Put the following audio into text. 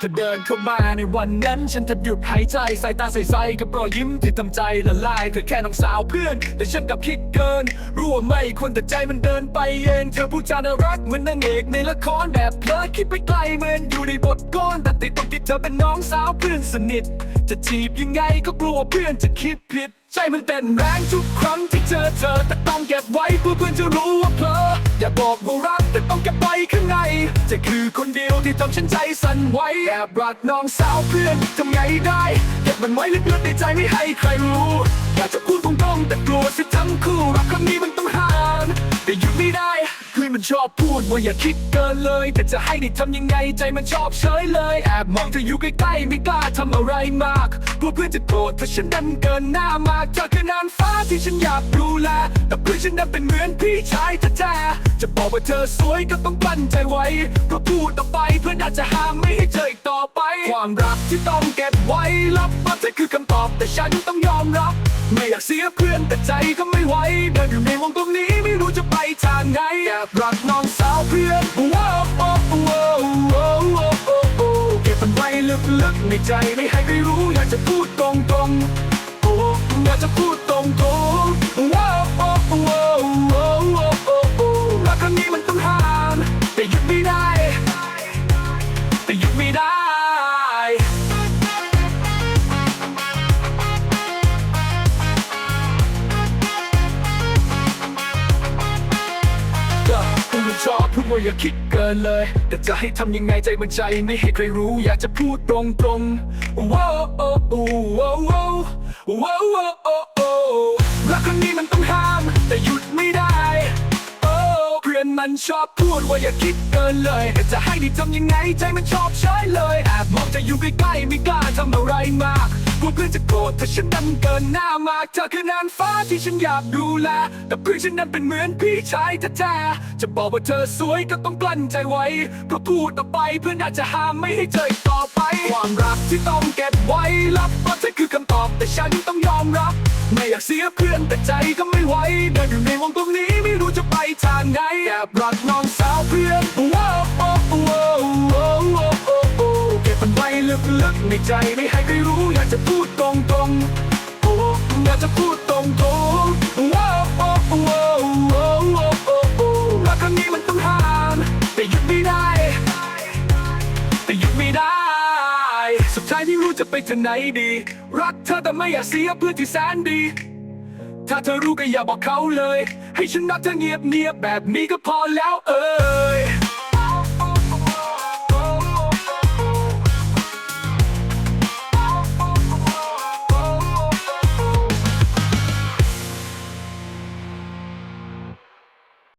เธอเดินเข้ามาในวันนั้นฉันแทบหยุดหายใจสายตาใสๆกับรอยยิ้มที่ทำใจละลายเธอแค่น้องสาวเพื่อน แต่ฉันกับคิดเกินรู้ว่าไม่ควรแต่ใจมันเดินไปเองเธอพูดจาน่ารักเหมือนนางเอกในละครแบบเพลิดคิดไปไกลเหมือนอยู่ในบทกลอนแต่ติดตรงที่เธอเป็นน้องสาวเพื่อนสนิท จะจีบยังไงก็กลัวเพื่อนจะคิดผิด ใจมันเต้นแรงทุกครั้งที่เจอเธอแต่ต้องเก็บไว้เพื่อเพื่อนจะรู้ว่าเพลออย่าบอกว่ารัก จะคือคนเดียวที่ทำฉันใจสั่นไหวแอบรักน้องสาวเพื่อนทำไงได้เก็บมันไว้ลึกๆในใจไม่ให้ใครรู้อยากจะพูดตรงๆแต่กลัวสิทั้งคู่รักครั้งนี้มันต้องห้ามแต่หยุดไม่ได้คือมันชอบพูดว่าอย่าคิดเกินเลย แต่จะให้ได้ทำยังไงใจมันชอบเฉยเลยแอบมองเธออยู่ใกล้ๆไม่กล้าทำอะไรมาก กลัวเพื่อนจะโกรธเพราะฉันดันเกินหน้ามากเธอคือนางฟ้าที่ฉันอยากดูแล แต่เพื่อนฉันนั้นเป็นเหมือนพี่ชายแท้ๆจะบอกว่าเธอสวยก็ต้องกลั้นใจไว้เพราะพูดต่อไปเพื่อนอาจจะห้ามไม่ให้เจออีกต่อไป ความรักที่ต้องเก็บไว้ลับว่าเธอคือคำตอบแต่ฉันต้องยอมรับ ไม่อยากเสียเพื่อนแต่ใจก็ไม่ไหวเดินอยู่ในวงตรงนี้ไม่รู้จะไปทางไหนแอบรักน้องสาวเพื่อนว้าวโอ้โอ้โอ้โอ้โอ้โอ้เก็บมันไว้ลึกๆในใจไม่ให้ใครรู้ อย ว่าอย่าคิดเกินเลย แต่จะให้ทำยังไงใจมันใจไม่ให้ใครรู้ อยากจะพูดตรงตรงว้าวโอ้โอ้ว้าวว้าวว้าวว้าวโอ้โอ้รักครั้งนี้มันต้องห้าม แต่หยุดไม่ได้โอ้เพื่อนมันชอบพูดว่าอย่าคิดเกินเลย แต่จะให้ด้ทำยังไงใจมันชอบใช้เลยแอบมองจะอยู่ใกล้ๆไม่กล้าทำอะไรมาก วเพื่อนจะโกรธถ้าฉันดันเกินหน้ามากเธอคือนางฟ้าที่ฉันอยากดูแล แต่เพื่อนฉันนั้นเป็นเหมือนพี่ชายแท้ๆจะบอกว่าเธอสวยก็ต้องกลั้นใจไว้เพราะพูดต่อไปเพื่อนอาจจะห้ามไม่ให้เจออีกต่อไป ความรักที่ต้องเก็บไว้ลับเพราะเธอคือคำตอบแต่ฉันต้องยอมรับ ไม่อยากเสียเพื่อนแต่ใจก็ไม่ไหวเดินอยู่ในวงตรงนี้ไม่รู้จะไปทางไหนแอบรักน้องสาวเพื่อนว้าวโอ้โอ้โอ้โอ้โอ้โอ้เก็บมันไว้ลึกๆในใจไม่ให้ใครรู้ โอ้อยากจะพูดตรงๆว้าวโอ้โอ้โอ้โอ้โอ้โอ้รักครั้งนี้มันต้องห้ามแต่หยุดไม่ได้ แต่หยุดไม่ได้ สุดท้ายไม่รู้จะไปทางไหนดี รักเธอแต่ไม่อยากเสียเพื่อนที่แสนดี ถ้าเธอรู้ก็อย่าบอกเขาเลย ให้ฉันรักเธอเงียบเนียบแบบนี้ก็พอแล้วเอ่ย